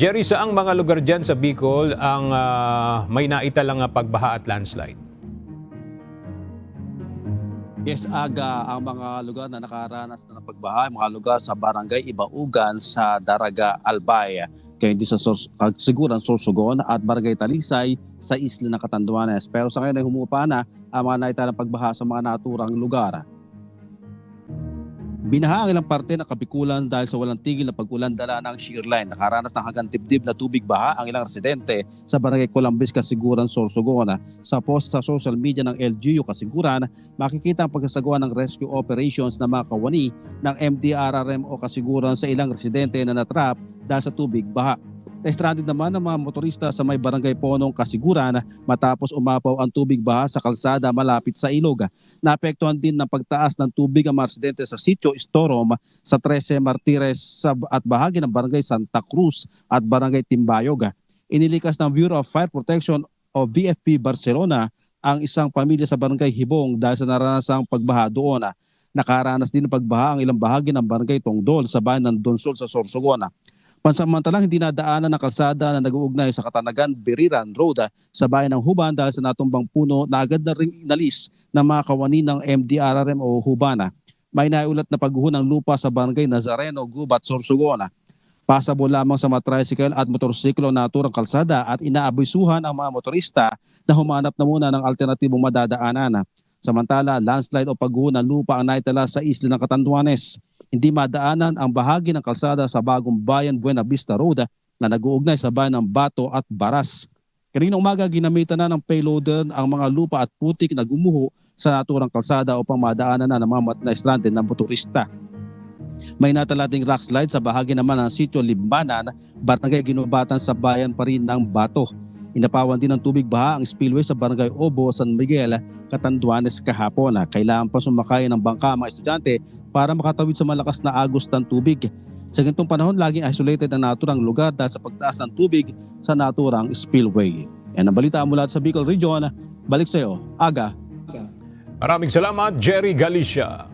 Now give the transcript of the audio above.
Jerry, saang mga lugar dyan sa Bicol ang ah, may naitalang ah, pagbaha at landslide? Yes, aga ang mga lugar na nakaranas na ng pagbaha, mga lugar sa barangay Ibaugan sa Daraga, Albay. Kaya hindi sa Sors- Siguran, Sorsogon at Barangay Talisay sa isla ng Catanduanes. Pero sa ngayon ay humupa na ang mga naitalang pagbaha sa mga naturang lugar. Binaha ang ilang parte ng Kapikulan dahil sa walang tigil na pag-ulan dala ng shear line. Nakaranas ng hanggang dibdib na tubig baha ang ilang residente sa Barangay Columbus, Kasiguran, Sorsogon. Sa post sa social media ng LGU Kasiguran, makikita ang pagsasagawa ng rescue operations na mga kawani ng MDRRM o kasiguran sa ilang residente na natrap dahil sa tubig baha. Na-stranded naman ang mga motorista sa may barangay Ponong Kasiguran matapos umapaw ang tubig baha sa kalsada malapit sa ilog. Naapektuhan din ng pagtaas ng tubig ang mga sa Sitio Istorom sa 13 Martires at bahagi ng barangay Santa Cruz at barangay Timbayog. Inilikas ng Bureau of Fire Protection o VFP Barcelona ang isang pamilya sa barangay Hibong dahil sa naranasang pagbaha doon. Nakaranas din ng pagbaha ang ilang bahagi ng barangay Tongdol sa bayan ng Donsol sa Sorsogon. Pansamantalang hindi nadaanan ng kalsada na nag-uugnay sa Katanagan, Beriran Road sa bayan ng Huban dahil sa natumbang puno na agad na ring inalis ng mga kawani ng MDRRM o Hubana. May naiulat na pagguho ng lupa sa barangay Nazareno, Gubat, Sorsogon. Pasabo lamang sa mga tricycle at motorsiklo na naturang kalsada at inaabisuhan ang mga motorista na humanap na muna ng alternatibong madadaanan. Samantala, landslide o pagguho ng lupa ang naitala sa isla ng Catanduanes. Hindi madaanan ang bahagi ng kalsada sa bagong bayan Buena Vista Road na nag-uugnay sa bayan ng Bato at Baras. Kaninang umaga, ginamitan na ng payloader ang mga lupa at putik na gumuho sa naturang kalsada upang madaanan na ng mga mat- na stranded na motorista. May natalating rock slide sa bahagi naman ng sitio Limbanan, barangay Ginubatan sa bayan pa rin ng Bato. Inapawan din ng tubig baha ang spillway sa barangay Obo, San Miguel, Catanduanes kahapon. Kailangan pa sumakay ng bangka ang mga estudyante para makatawid sa malakas na agos ng tubig. Sa ganitong panahon, laging isolated ang naturang lugar dahil sa pagtaas ng tubig sa naturang spillway. Yan ang balita mula sa Bicol Region. Balik sa iyo, Aga. Maraming salamat, Jerry Galicia.